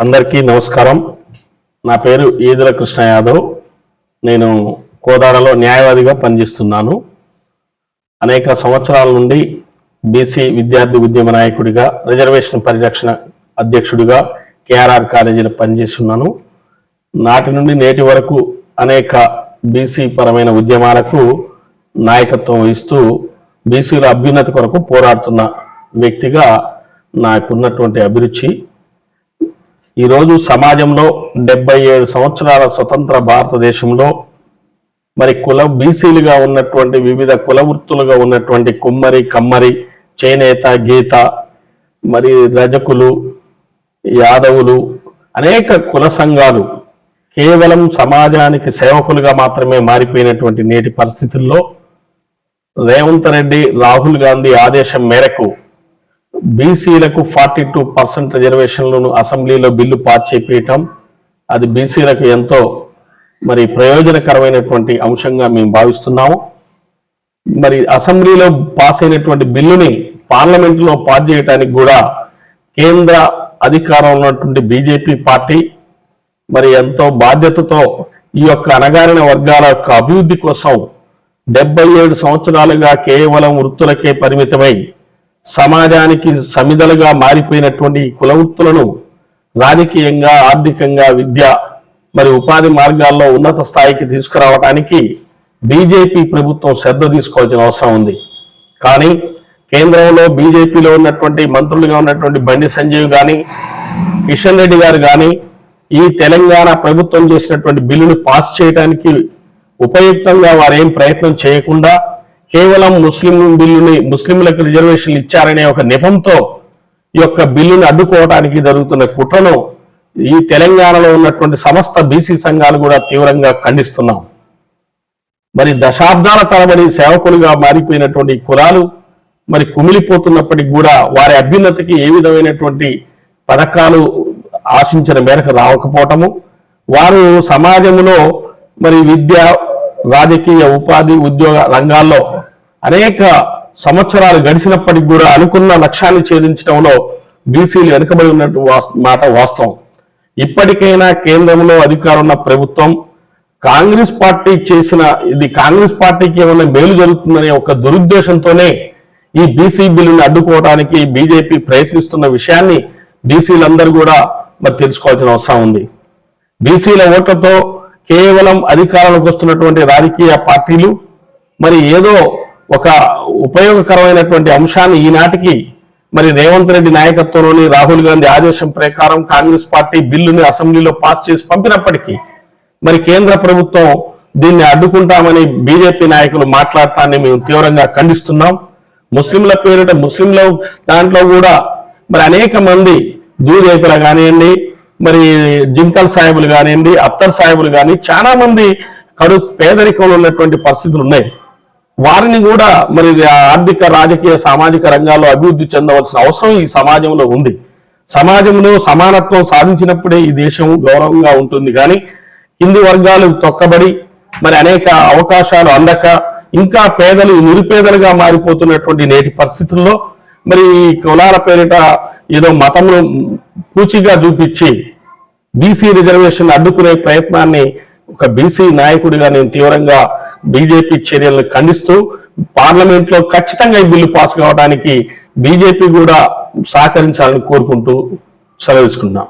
అందరికీ నమస్కారం. నా పేరు ఈదుల కృష్ణ యాదవ్. నేను కోదాడలో న్యాయవాదిగా పనిచేస్తున్నాను. అనేక సంవత్సరాల నుండి బీసీ విద్యార్థి ఉద్యమ నాయకుడిగా రిజర్వేషన్ పరిరక్షణ అధ్యక్షుడిగా కేఆర్ఆర్ కాలేజీలో పనిచేస్తున్నాను. నాటి నుండి నేటి వరకు అనేక బీసీ పరమైన ఉద్యమాలకు నాయకత్వం వహిస్తూ బీసీల అభ్యున్నతి కొరకు పోరాడుతున్న వ్యక్తిగా నాకున్నటువంటి అభిరుచి. ఈరోజు సమాజంలో డెబ్బై ఏడు సంవత్సరాల స్వతంత్ర భారతదేశంలో మరి కుల బీసీలుగా ఉన్నటువంటి వివిధ కుల వృత్తులుగా ఉన్నటువంటి కుమ్మరి కమ్మరి చేనేత గీత మరి రజకులు యాదవులు అనేక కుల సంఘాలు కేవలం సమాజానికి సేవకులుగా మాత్రమే మారిపోయినటువంటి నేటి పరిస్థితుల్లో రేవంత్ రెడ్డి రాహుల్ గాంధీ ఆదేశం మేరకు బీసీలకు ఫార్టీ టూ పర్సెంట్ రిజర్వేషన్లను అసెంబ్లీలో బిల్లు పాస్ చేపించటం అది బీసీలకు ఎంతో మరి ప్రయోజనకరమైనటువంటి అంశంగా మేము భావిస్తున్నాము. మరి అసెంబ్లీలో పాస్ అయినటువంటి బిల్లుని పార్లమెంటులో పాస్ చేయడానికి కూడా కేంద్ర అధికారంలో ఉన్నటువంటి బీజేపీ పార్టీ మరి ఎంతో బాధ్యతతో ఈ యొక్క అణగారిన వర్గాల యొక్క అభివృద్ధి కోసం డెబ్బై ఏడు సంవత్సరాలుగా కేవలం వృత్తులకే పరిమితమై సమాజానికి సమిదలుగా మారిపోయినటువంటి ఈ రాజకీయంగా ఆర్థికంగా విద్య మరి ఉపాధి మార్గాల్లో ఉన్నత స్థాయికి తీసుకురావడానికి బీజేపీ ప్రభుత్వం శ్రద్ధ తీసుకోవాల్సిన అవసరం ఉంది. కానీ కేంద్రంలో బీజేపీలో ఉన్నటువంటి మంత్రులుగా ఉన్నటువంటి బండి సంజీవ్ కానీ కిషన్ రెడ్డి గారు కానీ ఈ తెలంగాణ ప్రభుత్వం చేసినటువంటి బిల్లును పాస్ చేయడానికి ఉపయుక్తంగా వారేం ప్రయత్నం చేయకుండా కేవలం ముస్లిం బిల్లుని ముస్లింలకు రిజర్వేషన్లు ఇచ్చారనే ఒక నెపంతో ఈ యొక్క బిల్లుని అడ్డుకోవడానికి జరుగుతున్న కుట్రను ఈ తెలంగాణలో ఉన్నటువంటి సమస్త బీసీ సంఘాలు కూడా తీవ్రంగా ఖండిస్తున్నాం. మరి దశాబ్దాల తరబడి సేవకులుగా మారిపోయినటువంటి కులాలు మరి కుమిలిపోతున్నప్పటికీ కూడా వారి అభ్యున్నతికి ఏ విధమైనటువంటి పథకాలు ఆశించిన మేరకు రావకపోవటము వారు సమాజంలో మరి విద్య రాజకీయ ఉపాధి ఉద్యోగ రంగాల్లో అనేక సంవత్సరాలు గడిచినప్పటికి కూడా అనుకున్న లక్ష్యాన్ని ఛేదించడంలో బీసీలు వెనుకబడి ఉన్నట్టు మాట వాస్తవం. ఇప్పటికైనా కేంద్రంలో అధికారం ఉన్న ప్రభుత్వం కాంగ్రెస్ పార్టీ చేసిన ఇది కాంగ్రెస్ పార్టీకి ఏమైనా మేలు జరుగుతుందనే ఒక దురుద్దేశంతోనే ఈ బీసీ బిల్లుని అడ్డుకోవడానికి బీజేపీ ప్రయత్నిస్తున్న విషయాన్ని బీసీలందరూ కూడా మరి తెలుసుకోవాల్సిన అవసరం ఉంది. బీసీల ఓట్లతో కేవలం అధికారంలోకి వస్తున్నటువంటి రాజకీయ పార్టీలు మరి ఏదో ఒక ఉపయోగకరమైనటువంటి అంశాన్ని ఈనాటికి మరి రేవంత్ రెడ్డి నాయకత్వంలోని రాహుల్ గాంధీ ఆదేశం ప్రకారం కాంగ్రెస్ పార్టీ బిల్లుని అసెంబ్లీలో పాస్ చేసి పంపినప్పటికీ మరి కేంద్ర ప్రభుత్వం దీన్ని అడ్డుకుంటామని బీజేపీ నాయకులు మాట్లాడటాన్ని మేము తీవ్రంగా ఖండిస్తున్నాం. ముస్లింల పేరిట ముస్లింల దాంట్లో కూడా మరి అనేక మంది దూదేకులు కానివ్వండి మరి జింకల్ సాహెబులు కానివ్వండి అత్తర్ సాహెబులు కానీ చాలా మంది కడు పేదరికంలో ఉన్నటువంటి పరిస్థితులు ఉన్నాయి. వారిని కూడా మరి ఆర్థిక రాజకీయ సామాజిక రంగాల్లో అభివృద్ధి చెందవలసిన అవసరం ఈ సమాజంలో ఉంది. సమాజంలో సమానత్వం సాధించినప్పుడే ఈ దేశం గౌరవంగా ఉంటుంది కానీ కింది వర్గాలు తొక్కబడి మరి అనేక అవకాశాలు అందక ఇంకా పేదలు నిరుపేదలుగా మారిపోతున్నటువంటి నేటి పరిస్థితుల్లో మరి కులాల పేరిట ఏదో మతంలో పూచిగా చూపించి బీసీ రిజర్వేషన్ అడ్డుకునే ప్రయత్నాన్ని ఒక బీసీ నాయకుడిగా నేను తీవ్రంగా బీజేపీ చర్యలను ఖండిస్తూ పార్లమెంట్లో ఖచ్చితంగా ఈ బిల్లు పాస్ కావడానికి బీజేపీ కూడా సహకరించాలని కోరుకుంటూ సెలవిస్తున్నాం